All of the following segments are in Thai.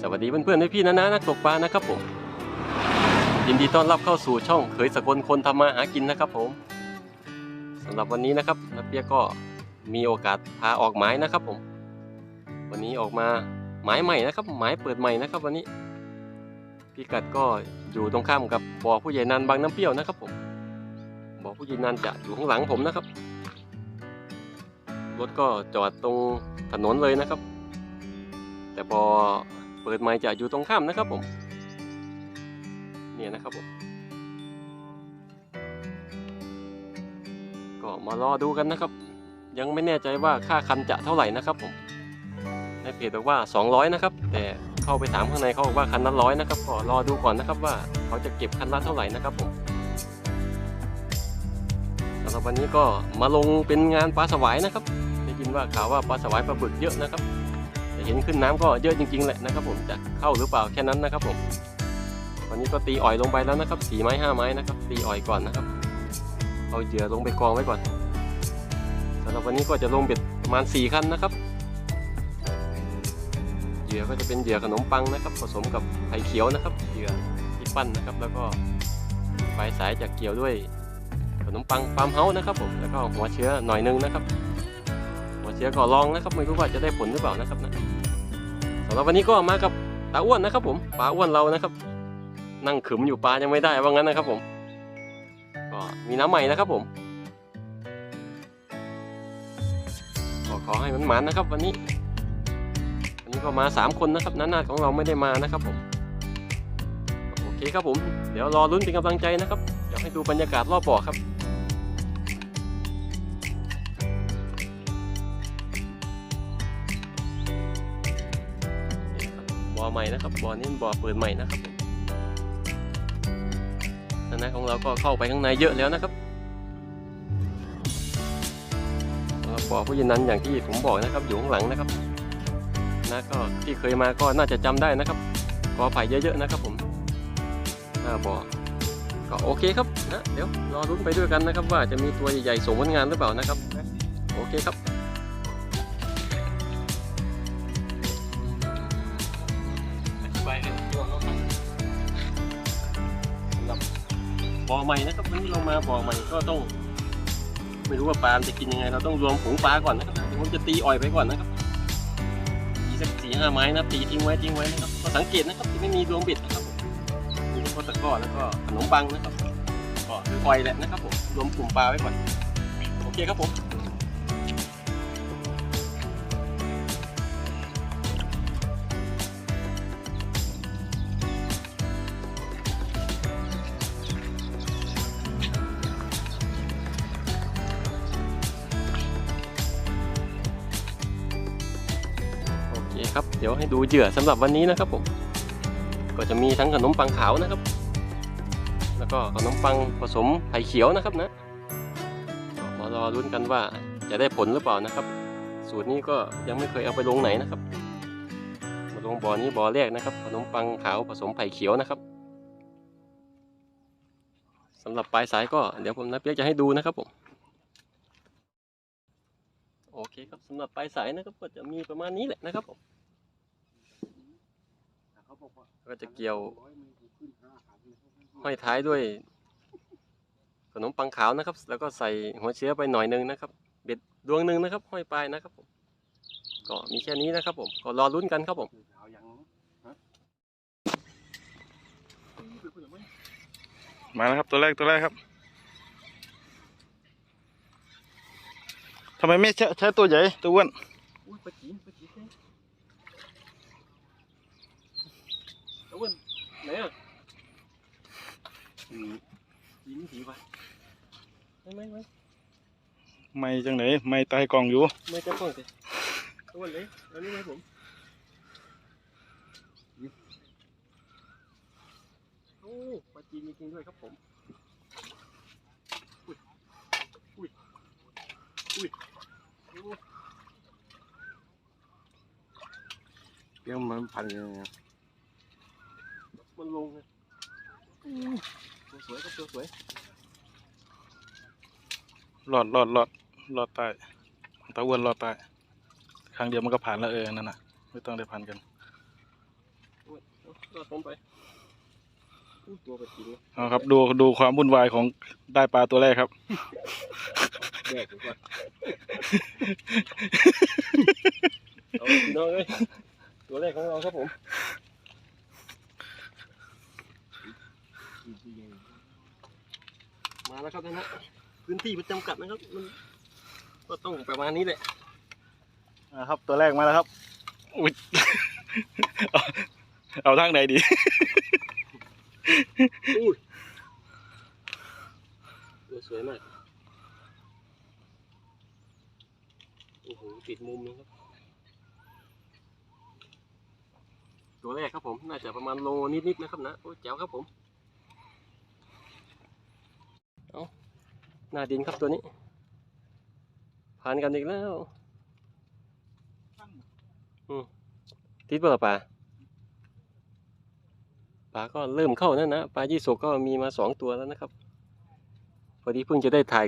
สวัสดีเพื่อนๆพี่ๆนะนะนักตกปลานะครับผม ยินดีต้อนรับเข้าสู่ช่องเขยสกลคนทำมาหากินนะครับผมสำหรับวันนี้นะครับนักเปียกก็มีโอกาสพาออกหมายนะครับผม วันนี้ออกมาหมายใหม่นะครับ หมายเปิดใหม่นะครับ วันนี้พิกัดก็อยู่ตรงข้ามกับบ่อผู้ใหญ่นันบางน้ำเปรี้ยวนะครับผมบ่อผู้ใหญ่นันจะอยู่ข้างหลังผมนะครับรถก็จอดตรงถนนเลยนะครับ แต่พอเปิดไม้จะอยู่ตรงข้ามนะครับผม เนี่ยนะครับผม ก็มารอดูกันนะครับ ยังไม่แน่ใจว่าค่าคันจะเท่าไหร่นะครับผม ในเพจบอกว่า 200 นะครับ แต่เข้าไปถามข้างในเขาบอกว่าคันละร้อยนะครับ ก็รอดูก่อนนะครับว่าเขาจะเก็บคันละเท่าไหร่นะครับผมสำหรับวันนี้ก็มาลงเป็นงานปลาสวายนะครับ ได้ยินว่าข่าวว่าปลาสวายปลาบึกเยอะนะครับ เห็นขึ้นน้ำก็เยอะจริงๆแหละนะครับผมจะเข้าหรือเปล่าแค่นั้นนะครับผมวันนี้ก็ตีอ่อยลงไปแล้วนะครับสี่ไม้ห้าไม้นะครับ ตีอ่อยก่อนนะครับเอาเหยื่อลงไปกองไว้ก่อนสำหรับวันนี้ก็จะลงเบ็ดประมาณสี่คันนะครับเหยื่อก็จะเป็นเหยื่อขนมปังนะครับ ผสมกับไข่เขียวนะครับเหยื่อที่ปั้นนะครับ แล้วก็ปลายสายจะเกี่ยวด้วยขนมปังฟาร์มเฮาส์นะครับผมแล้วก็หัวเชื้อหน่อยนึงนะครับ หัวเชื้อก็ลองนะครับไม่รู้ว่าจะได้ผลหรือเปล่านะครับนะ สำหรับวันนี้ก็มากับตาอ้วนนะครับผมปลาอ้วนเรานะครับ นั่งขึมอยู่ปลายังไม่ได้ว่างั้นนะครับผมก็มีน้ำใหม่นะครับผมก็ขอให้มันหมานนะครับ วันนี้ วันนี้ก็มาสามคนนะครับนานาของเราไม่ได้มานะครับผมโอเคครับผม เดี๋ยวรอลุ้นเป็นกำลังใจนะครับ เดี๋ยวให้ดูบรรยากาศรอบบ่อครับ อใหม่นะครับบ่อนี้บ่อเปิดใหม่นะครับผมคณะของเราก็เข้าไปข้างในเยอะแล้วนะครับสำหรับบ่อผู้ยินนั้นอย่างที่ผมบอกนะครับอยู่ข้างหลังนะครับนะก็ที่เคยมาก็น่าจะจำได้นะครับกอไผ่เยอะๆนะครับผมหน้าบ่อก็โอเคครับนะเดี๋ยวรอรุ้นไปด้วยกันนะครับ ว่าจะมีตัวใหญ่ๆส่งผลงานหรือเปล่านะครับ โอเคครับ บ่อใหม่นะครับวันนี้เรามาบ่อใหม่ก็ต้อง ไม่รู้ว่าปลาจะกินยังไง เราต้องรวมผงปลาก่อนนะครับผมจะตีอ่อยไปก่อนนะครับตีสักสี่ห้าไม้นะตีทิ้งไว้ทิ้งไว้นะครับก็สังเกตนะครับที่ไม่มีรวมเบ็ดนะครับมีข้าวตะกร้อแล้วก็ขนมปังนะครับก็คืออ่อยแหละนะครับผมรวมกลุ่มปลาไว้ก่อนโอเคครับผม ดูเหยื่อสำหรับวันนี้นะครับผม ก็จะมีทั้งขนมปังขาวนะครับ แล้วก็ขนมปังผสมไผ่เขียวนะครับนะมารอรุ้นกันว่าจะได้ผลหรือเปล่านะครับ สูตรนี้ก็ยังไม่เคยเอาไปลงไหนนะครับ มาลงบ่อนี้บ่อแรกนะครับ ขนมปังขาวผสมไผ่เขียวนะครับสำหรับปลายสายก็เดี๋ยวผมนับเปียกจะให้ดูนะครับผมโอเคครับสำหรับปลายสายนะครับก็จะมีประมาณนี้แหละนะครับผม ก็จะเกี่ยวห้อยท้ายด้วย ขนมปังขาวนะครับ แล้วก็ใส่หัวเชื้อไปหน่อยนึงนะครับ เบ็ดดวงหนึ่งนะครับ ห้อยปลายนะครับผมก็มีแค่นี้นะครับผมก็รอลุ้นกันครับผมมาแล้วครับตัวแรกตัวแรกครับทำไมไม่ใช้ใช้ตัวใหญ่ตัวอ้วน อุ้ยปลาจีนปลาจีนเนี่ยเอาเว้น ไหนอะอืมจีนผีไปไม่ไม่ไม่ไม่จังไหนไม่ตายกล่องอยู่ไม่จับก่อนสิเอาเว้นเลยเอันนี้ให้ผมโอ้ปลาจีนจริงๆด้วยครับผมอุ้ยอุ้ยอุ้ยโอ้เดี๋ยวมันพันยังไง มันลงเลยตัวสวยครับตัวสวยหลอดหลอดหลอดหลอดใต้ตาอ้วนหลอดใต้ครั้งเดียวมันก็ผ่านแล้วเออนั่นน่ะ ไม่ต้องได้พันกันอ้วนรอดผมไปอู้ตัวไปจริงนะเอาครับ ดูดูความวุ่นวายของได้ปลาตัวแรกครับแดกดีกว่าเอาพี่น้องเอ้ยตัวแรกของเราครับผม มาแล้วครับนะฮะพื้นที่มันจำกัดนะครับมันก็ต้องประมาณนี้แหละนะครับ ตัวแรกมาแล้วครับอุ๊ยเอาเอาทางไหนดี อุ้ยตัวสวยมากโอ้โหติดมุมนะครับ ตัวแรกครับผม น่าจะประมาณโลนิดๆนะครับนะ โอ้แจ๋วครับผม เอาหน้าดินครับตัวนี้ ผ่านกันอีกแล้วอืมติดเปล่าป่าปลาก็เริ่มเข้าแล้วนะปลายี่สกก็มีมาสองตัวแล้วนะครับ พอดีเพิ่งจะได้ถ่าย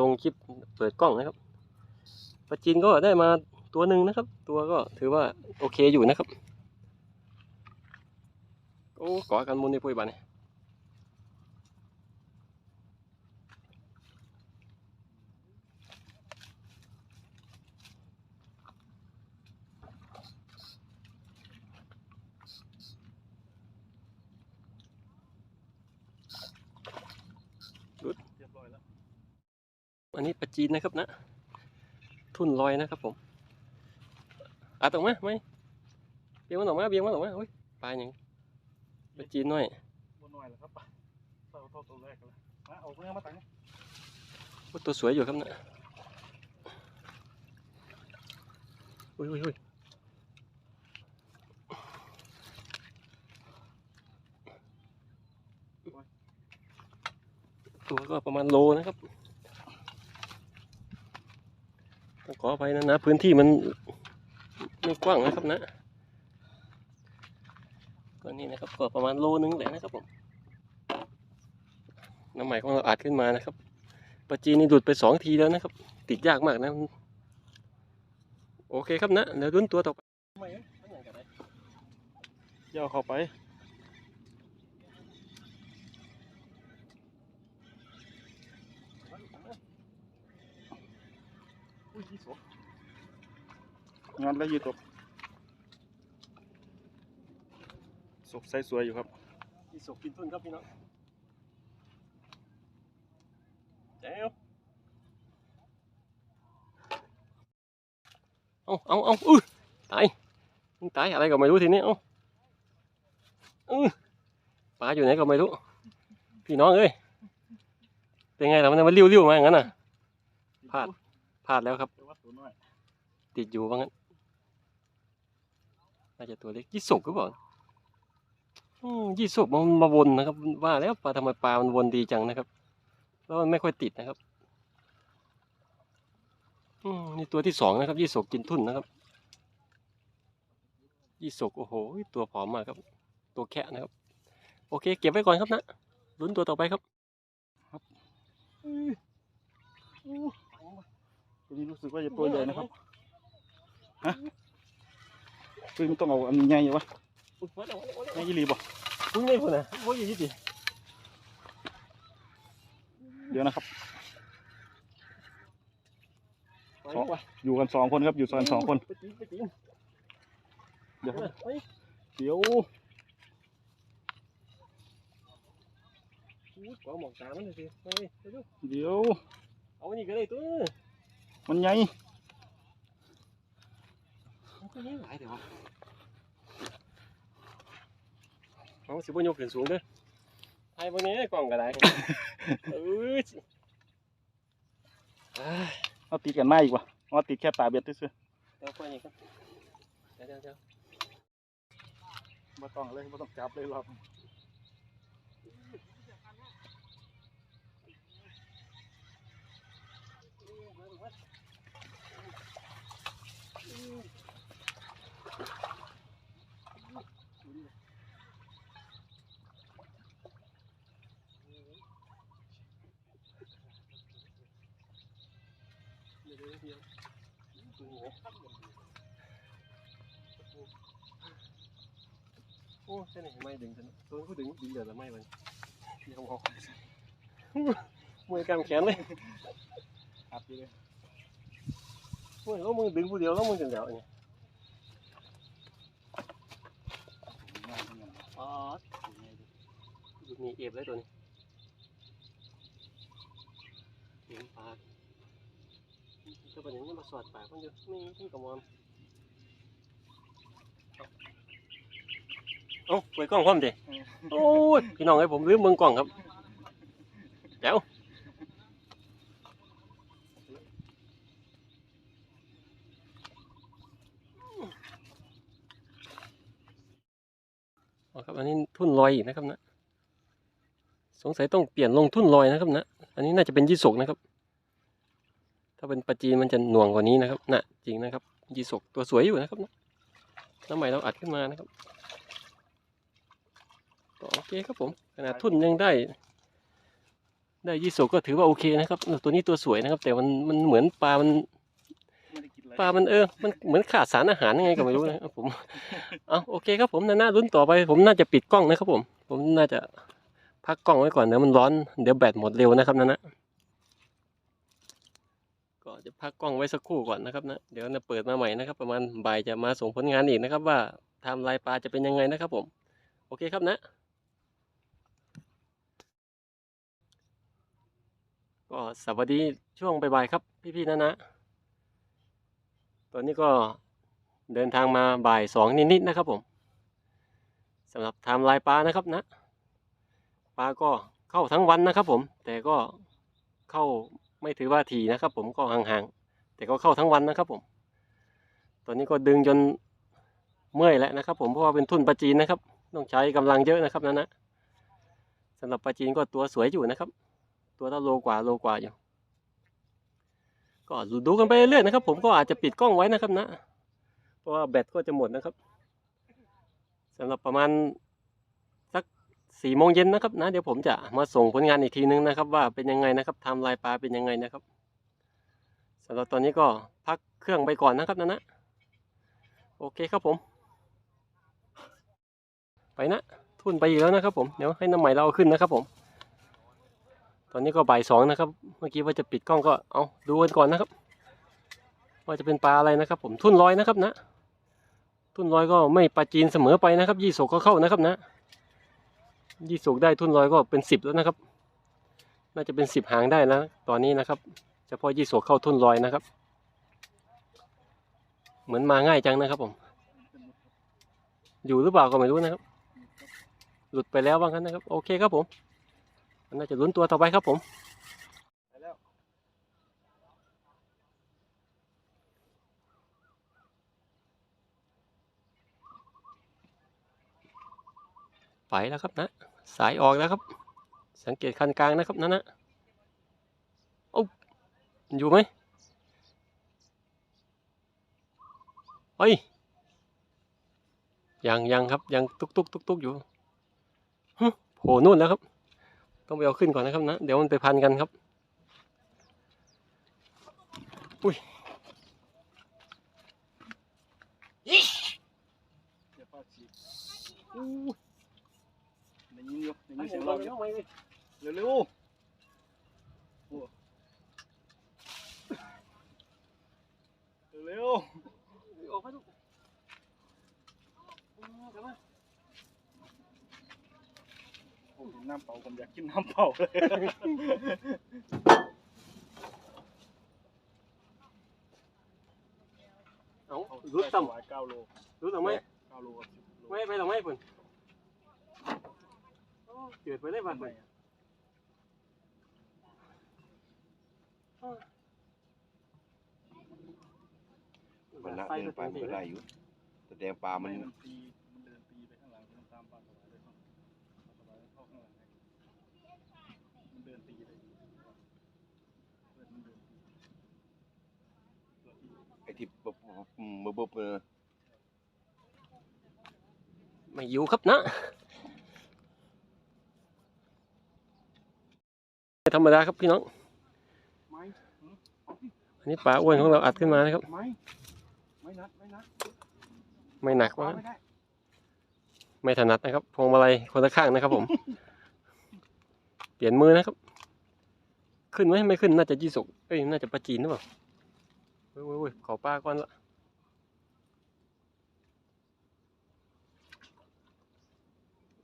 ลงคลิปเปิดกล้องนะครับปลาจีนก็ได้มาตัวหนึ่งนะครับ ตัวก็ถือว่าโอเคอยู่นะครับ โอ้กอกันมุนในปุยบานนี่ อันนี้ปลาจีนนะครับนะ ทุ่นลอยนะครับผมอะตรงมาไหมเบียงมันออกมาเบียงมันออกมาโอ้ยปลาอย่างปลาจีนน้อยบนหน่อยแล้วครับเท่าเท่าตัวแรกเลยมาเอาเพื่อนมาตั้งโอ้ตัวสวยอยู่ครับนะอุ้ยอุ้ยอุ้ยตัวก็ประมาณโลนะครับ ต้องขออภัยนะนะ พื้นที่มันไม่กว้างนะครับนะก็นี่นะครับก็ประมาณโลนึงแหละนะครับผมน้ำใหม่ของเราอาจขึ้นมานะครับปลาจีนนี่หลุดไปสองทีแล้วนะครับ ติดยากมากนะ โอเคครับนะเดี๋ยวรุ่นตัวต่อไปย่อเข้าไป งานแล้วยืดตกศกใสสวยอยู่ครับที่สกกินต้นครับพี่น้องแจ๋วเอาเอาเอาอุ้ยตายมึงตายอะไรก็ไม่รู้ทีนี้เอาอือปลาอยู่ไหนก็ไม่รู้ พี่น้องเอ้ยเป็นไงล่ะมันมันริ้วๆมาอย่างนั้นน่ะพลาดพลาดแล้วครับแต่ว่าตัวน้อยติดอยู่ว่างั้น น่าจะตัวเล็กยี่สุกหรือเปล่าอืมยี่สุกมันมาวนนะครับ ว่าแล้วปลาทำไมปลามันวนดีจังนะครับ แล้วมันไม่ค่อยติดนะครับอืนี่ตัวที่สองนะครับ ยี่สุกกินทุ่นนะครับ ยี่สุกโอ้โห ตัวผอมมากครับ ตัวแค่นะครับ โอเค เก็บไว้ก่อนครับนะลุ้นตัวต่อไปครับตัวนี้รู้สึกว่าจะตัวใหญ่นะครับฮะ คือมันต้องเอาอันใหญ่ๆวะใหญ่ยี่หลีบ่มึงไม่พูดนะโอ้ยยี่สิเดี๋ยวนะครับไปดีกว่าอยู่กันสองคนครับ อยู่กันสองคน เดี๋ยวเดี๋ยวกองหมอกตามันเลยสิไปไปดูเดี๋ยว เอาอันนี้ก็ได้ตัวมันใหญ่ ก็ยังหลายแต่ว่าเอาสิบยกขึ้นสูงเด้อไอ้พวกนี้กล่องก็ได้เออจิอ่าเอาติดกันมาอีกวะเอาติดแค่ตาเบ็ดซื่อเดี๋ยวค่อยนี่ครับเดี๋ยวเดี๋ยวเดี๋ยวๆไม่ต้องเลยไม่ต้องจับเลยหรอกเดี๋ยวเดี๋ยวเดี๋ยวโอ้โหโอ้อ้ใช่ไหม ไม่ดึงฉันตัวผู้ดึงดึงเดือดแล้วไม่มันเดี๋ยวหอกมือกำแขนเลยอัดอยู่ เลยมือแล้วมึงดึงผู้เดียวแล้วมึงจะเดี๋ยวเนี่ยง่ายทั้งนั้นอ๋อมีเอฟเลยตัวนี้เลี้ยงปลาก็เป็นอย่างนี้มาสอดปากมันอยู่ไม่ที่กระมอนเอ้าเปิดกล้องพร้อมดิโอ้ยพี่น้องไอ้ยผมลืมเมืองกล้องครับเดี๋ยวอ๋อครับอันนี้ทุ่นลอยอีกนะครับนะ สงสัยต้องเปลี่ยนลงทุ่นลอยนะครับนะ อันนี้น่าจะเป็นยี่สกนะครับ ถ้าเป็นปลาจีนมันจะหน่วงกว่านี้นะครับน่ะจริงนะครับยี่สกตัวสวยอยู่นะครับนะน้ำใหม่เราอัดขึ้นมานะครับก็โอเคครับผมขนาดทุ่นยังได้ ได้ยี่สกก็ถือว่าโอเคนะครับ ตัวนี้ตัวสวยนะครับ แต่มันมันเหมือนปลามันไม่ได้กินอะไรปลามันเออ มันเหมือนขาดสารอาหารยังไงก็ไม่รู้นะครับผมเอาโอเคครับผมนาน่าลุ้นต่อไป ผมน่าจะปิดกล้องนะครับผม ผมน่าจะพักกล้องไว้ก่อนเดี๋ยวมันร้อน เดี๋ยวแบตหมดเร็วนะครับนานะ จะพักกล้องไว้สักครู่ก่อนนะครับนะ เดี๋ยวจะเปิดมาใหม่นะครับ ประมาณบ่ายจะมาส่งผลงานอีกนะครับ ว่าทำลายปลาจะเป็นยังไงนะครับผม โอเคครับนะ ก็สวัสดีช่วงบ่ายๆครับ พี่ๆนะนะ ตอนนี้ก็เดินทางมาบ่ายสองนิดๆนะครับผมสำหรับทม์ไลน์ปลานะครับนะ ปลาก็เข้าทั้งวันนะครับผม แต่ก็เข้า ไม่ถือว่าถี่นะครับ ผมก็ห่างๆแต่ก็เข้าทั้งวันนะครับ ผม ตอนนี้ก็ดึงจนเมื่อยแล้วนะครับ ผมเพราะว่าเป็นทุ่นปลาจีนนะครับ ต้องใช้กำลังเยอะนะครับนั่นนะสำหรับปลาจีนก็ตัวสวยอยู่นะครับ ตัวละโลกว่าโลกว่าอยู่ก็ดูกันไปเรื่อยๆนะครับ ผมก็อาจจะปิดกล้องไว้นะครับนะ เพราะว่าแบตก็จะหมดนะครับสำหรับประมาณ สี่โมงเย็นนะครับนะเดี๋ยวผมจะมาส่งผลงานอีกทีนึงนะครับ ว่าเป็นยังไงนะครับทำลายปลาเป็นยังไงนะครับสำหรับตอนนี้ก็พักเครื่องไปก่อนนะครับนะนะโอเคครับผม ไปนะทุ่นไปอีกแล้วนะครับ ผมเดี๋ยวให้น้ำใหม่เราเอาขึ้นนะครับ ผม ตอนนี้ก็บ่ายสองนะครับ เมื่อกี้ว่าจะปิดกล้องก็เอาดูกันก่อนนะครับ ว่าจะเป็นปลาอะไรนะครับ ผมทุ่นลอยนะครับนะ ทุ่นลอยก็ไม่ปลาจีนเสมอไปนะครับ ยี่สกก็เข้านะครับนะ ยี่สูกได้ทุ่นลอยก็เป็นสิบแล้วนะครับ น่าจะเป็นสิบหางได้นะ ตอนนี้นะครับ เฉพาะยี่สูกเข้าทุ่นลอยนะครับ เหมือนมาง่ายจังนะครับผม อยู่หรือเปล่าก็ไม่รู้นะครับ หลุดไปแล้วบ้างั้นนะครับ โอเคครับผม น่าจะลุ้นตัวต่อไปครับผม ไปแล้ว ไปแล้วครับนะ สายออกแล้วครับ สังเกตคันกลางนะครับนั่นนะโอ้าอยู่ไหมเฮ้ยยังยังครับยังตุกตุกตุกตุกอยู่ฮึโผล่นู่นแล้วครับ ต้องไปเอาขึ้นก่อนนะครับนะ เดี๋ยวมันไปพันกันครับเดี๋ยวป้าฉีกอู้ได้ยินอ ยู่ได้ยินเสียงร้องอยู่เร็วเร็วๆโอ้เร็วๆโอ้ยน้ำ เปล่าผมอยากกินน้ำเปล่าเลยเอารุดต่หวายเก้าโลำรุดต่ำไหมเก้าโลกับสิบโลไม่ไปต่ำไหมเพิ่นโอ้เกิดไปได้บ้างทำไมเพิ่นอะมันละเดินไปมันก็ได้อยู่แต่แดงปลามันมันตีมันเดินตีไปข้างหลังมันตามปลาสวายเลยครับปลาสวายเข้าข้างหลังให้มันเดินตีเลยเปิดมันเดินตีตัวที่ไอ้ที่บบบบบบเออไม่อยู่ครับนะ ธรรมดาครับพี่น้อง อันนี้ปลาอ้วนของเราอัดขึ้นมานะครับ ไม้ไม้นัดไม้นัดไม่หนักว่าไม่ได้ไม่ถนัดนะครับ พวงมาลัยคนละข้างนะครับผม เปลี่ยนมือนะครับ ขึ้นไหมไม่ขึ้นน่าจะยี่สกเอ้ยน่าจะปลาจีนหรือเปล่าเว้ยเว้ยขอปลาก่อนละ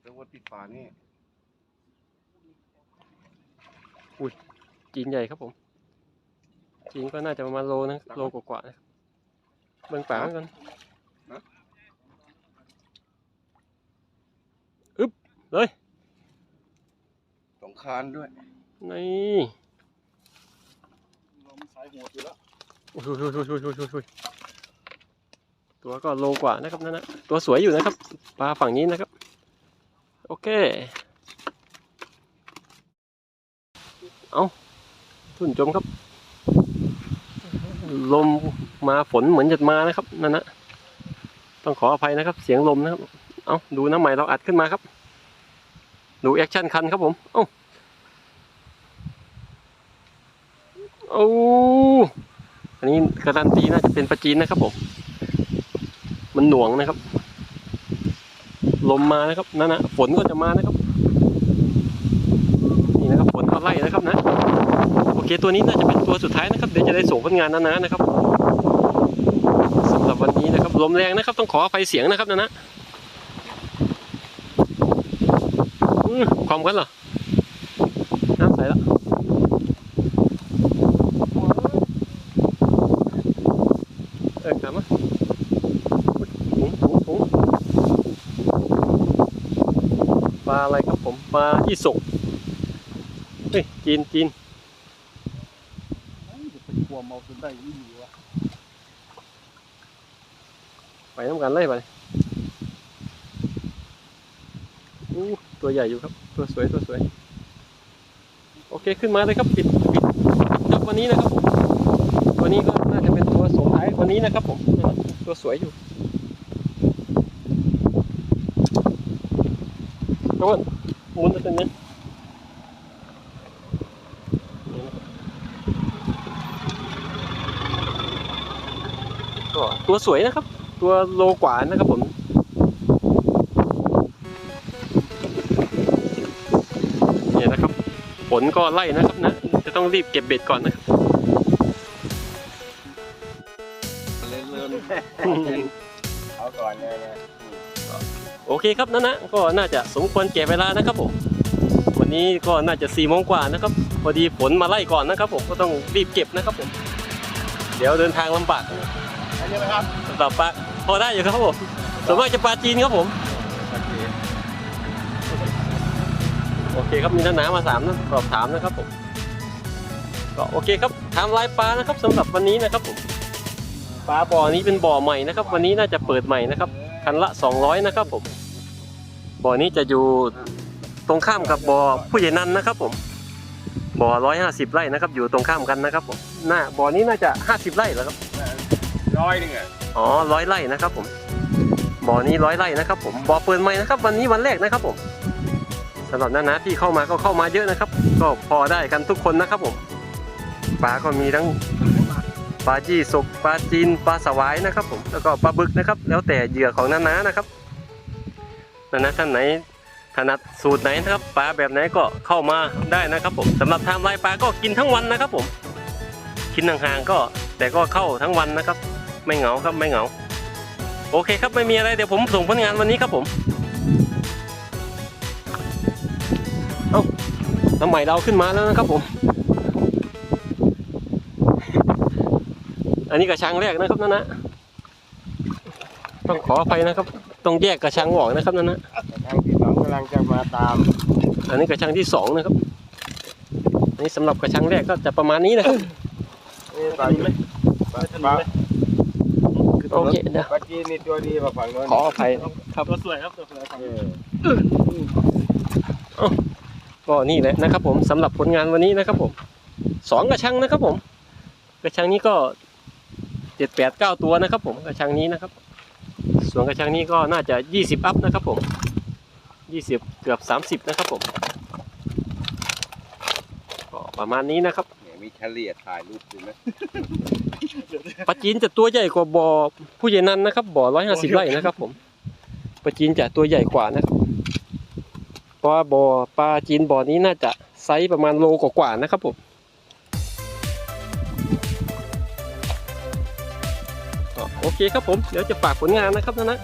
แต่ว่าติดฝานี่ จีนใหญ่ครับผมจีนก็น่าจะประมาณโลนะโลกว่าๆนะครับเบิ่งปลากันอึ๊บเลยสองคานด้วยนี่เรามันสายหัวอยู่แล้วโอ้ยโอ้ยโอ้ยโอ้ยโอ้ยโอ้ยโอ้ยตัวก็โลกว่านะครับนั่นนะตัวสวยอยู่นะครับปลาฝั่งนี้นะครับ โอเค เอาทุ่นจมครับ ลมมาฝนเหมือนจะมานะครับนั่นนะต้องขออภัยนะครับ เสียงลมนะครับ เอาดูน้ำใหม่เราอัดขึ้นมาครับ ดูแอคชั่นคันครับผม เอ้าโอ้อันนี้การันตีน่าจะเป็นปลาจีนนะครับผม มันหน่วงนะครับ ลมมานะครับนั่นนะฝนก็จะมานะครับ นี่นะครับฝนก็ไล่นะครับนะ โอเคตัวนี้น่าจะเป็นตัวสุดท้ายนะครับเดี๋ยวจะได้ส่งผลงานนะนะนะครับสำหรับวันนี้นะครับลมแรงนะครับ ต้องขออภัยเสียงนะครับนะนะความกันเหรอน้ำใสแล้วเออกลับมาถุงถุงถุงปลาอะไรครับผมปลาอีสก เฮ้ยจีนจีนเฮ้ยเดี๋ยวไปกลัวเมาจนได้ยี่หลีวะไปน้ำกันเลยไปอู้ตัวใหญ่อยู่ครับ ตัวสวยตัวสวย โอเคขึ้นมาเลยครับปิดปิดจับวันนี้นะครับผมวันนี้ก็น่าจะเป็นตัวส่งท้ายวันนี้นะครับผมตัวสวยอยู่โน่นหมุนตัวนี้ ก็ตัวสวยนะครับ ตัวโลกว่านะครับผมเนี่ยนะครับฝนก็ไล่นะครับนะ จะต้องรีบเก็บเบ็ดก่อนนะครับเล่นเลื่อนเอาก่อนเลยนะโอเคครับนั่นนะก็น่าจะสมควรแก่เวลานะครับผมวันนี้ก็น่าจะสี่โมงกว่านะครับพอดีฝนมาไล่ก่อนนะครับผมก็ต้องรีบเก็บนะครับผมเดี๋ยวเดินทางลำบาก อันนี้นะครับสำหรับปลาพอได้อยู่ครับผมส่วนมากจะปลาจีนครับผมโอเคครับมีท่านหนามาสามนะสอบถามนะครับผมก็โอเคครับทำลายปลานะครับสำหรับวันนี้นะครับผมปลาบ่อนี้เป็นบ่อใหม่นะครับ วันนี้น่าจะเปิดใหม่นะครับคันละ 200 นะครับผมบ่อนี้จะอยู่ตรงข้ามกับบ่อผู้ใหญ่นันนะครับ ผมบ่อ150 ไร่นะครับ อยู่ตรงข้ามกันนะครับผมหน้าบ่อนี้น่าจะ 50 ไร่แล้วครับ ร้อยหนึ่งอะอ๋อร้อยไร่นะครับผมบ่อนี้ร้อยไร่นะครับผมบ่อเปิดใหม่นะครับ วันนี้วันแรกนะครับผมสำหรับน้าๆที่เข้ามาก็เข้ามาเยอะนะครับ ก็พอได้กันทุกคนนะครับผมปลาก็มีทั้งปลาจี้สกปลาจีนปลาสวายนะครับ ผมแล้วก็ปลาบึกนะครับ แล้วแต่เหยื่อของน้าๆนะครับน้าๆท่านไหนถนัดสูตรไหนนะครับปลาแบบไหนก็เข้ามาได้นะครับ ผมสำหรับไทม์ไลน์ปลาก็กินทั้งวันนะครับ ผมกินห่างๆก็แต่ก็เข้าทั้งวันนะครับ ไม่เหงาครับไม่เหงา โอเคครับไม่มีอะไรเดี๋ยวผมส่งผลงานวันนี้ครับผมเอ้าน้ำใหม่เราขึ้นมาแล้วนะครับผม อันนี้กระชังแรกนะครับนั่นนะต้องขออภัยนะครับ ต้องแยกกระชังออกนะครับนั่นนะทางที่สองกำลังจะมาตาม อันนี้กระชังที่สองนะครับอันนี้สำหรับกระชังแรกก็จะประมาณนี้นะครับนี่ปลาไหมปลาปลา โอเคเดี๋ยวปลาจีนนี่ตัวดีมาฝั่งโน้นขออภัยครับตัวสวยครับตัวสวยครับเออก็นี่แหละนะครับ ผมสำหรับผลงานวันนี้นะครับ ผมสองกระชังนะครับ ผม กระชังนี้ก็เจ็ดแปดเก้าตัวนะครับ ผมกระชังนี้นะครับ ส่วนกระชังนี้ก็น่าจะยี่สิบอัพนะครับ ผมยี่สิบเกือบสามสิบนะครับ ผมก็ประมาณนี้นะครับเนี่ยมีเฉลี่ยถ่ายรูปดูไหม ปลาจีนจะตัวใหญ่กว่าบ่อผู้ใหญ่นันนะครับบ่อร้อยห้าสิบไร่นะครับ ผมปลาจีนจะตัวใหญ่กว่านะครับเพราะบ่อปลาจีนบ่อนี้น่าจะไซส์ประมาณโลกว่าๆนะครับผมโอเคครับผมเดี๋ยวจะฝากผลงานนะครับนะนะ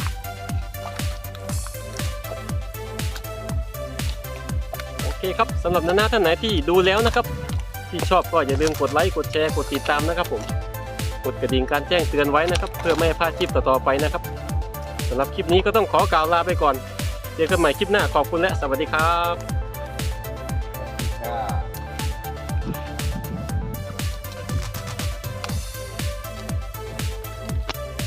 โอเคครับสำหรับนานาท่านไหนที่ดูแล้วนะครับ ที่ชอบก็อย่าลืมกดไลค์กดแชร์กดติดตามนะครับผม กดกระดิ่งการแจ้งเตือนไว้นะครับ เพื่อไม่ให้พลาดคลิปต่อๆไปนะครับสำหรับคลิปนี้ก็ต้องขอกล่าวลาไปก่อน เจอกันใหม่คลิปหน้าขอบคุณและสวัสดีครับ